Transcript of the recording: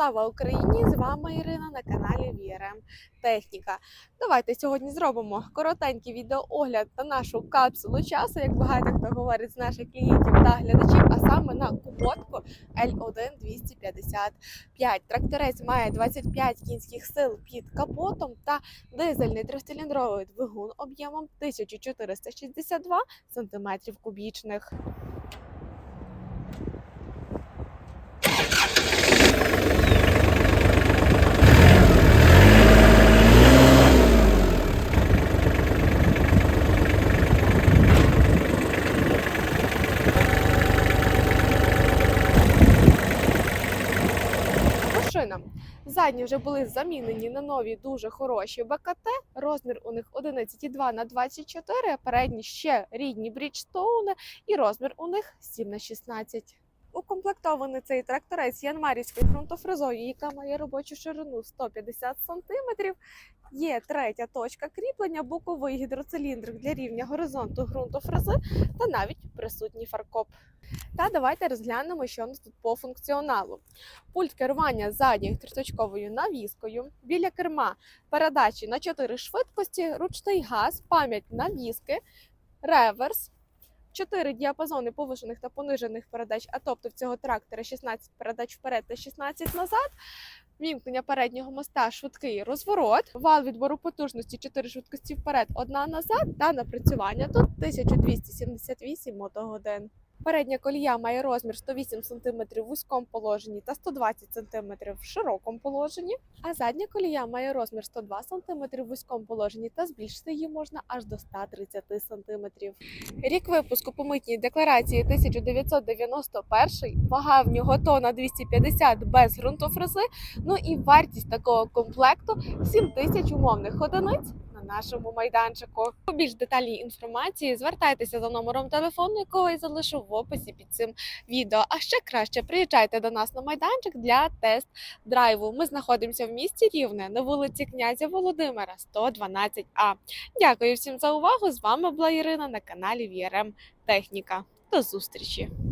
Слава Україні! З вами Ірина на каналі VRM Техніка. Давайте сьогодні зробимо коротенький відеоогляд на нашу капсулу часу, як багато хто говорить з наших клієнтів та глядачів, а саме на куботку L1 255. Тракторець має 25 кінських сил під капотом та дизельний трициліндровий двигун об'ємом 1462 см кубічних. Задні вже були замінені на нові дуже хороші БКТ. Розмір у них 11,2 на 24, а передні ще рідні бріджстоуни і розмір у них 7 на 16. Укомплектований цей тракторець янмарівською ґрунтофрезою, яка має робочу ширину 150 см. Є третя точка кріплення, боковий гідроциліндрик для рівня горизонту ґрунтофрези та навіть присутній фаркоп. Та давайте розглянемо, що у нас тут по функціоналу. Пульт керування задньою триточковою навіскою, біля керма передачі на 4 швидкості, ручний газ, пам'ять навіски, реверс, 4 діапазони повишених та понижених передач, а тобто в цього трактора 16 передач вперед та 16 назад. Вімкнення переднього моста, швидкий розворот, вал відбору потужності 4 швидкості вперед, одна назад та напрацювання тут 1278 мотогодин. Передня колія має розмір 108 см в вузькому положенні та 120 см в широкому положенні, а задня колія має розмір 102 см в вузькому положенні та збільшити її можна аж до 130 см. Рік випуску по митній декларації 1991, вага в нього тонна 250 без ґрунтофрези, ну і вартість такого комплекту 7 тисяч умовних одиниць нашому майданчику. По більш детальній інформації звертайтеся за номером телефону, якого я залишу в описі під цим відео. А ще краще приїжджайте до нас на майданчик для тест-драйву. Ми знаходимося в місті Рівне на вулиці князя Володимира, 112А. Дякую всім за увагу. З вами була Ірина на каналі VRM Техніка. До зустрічі!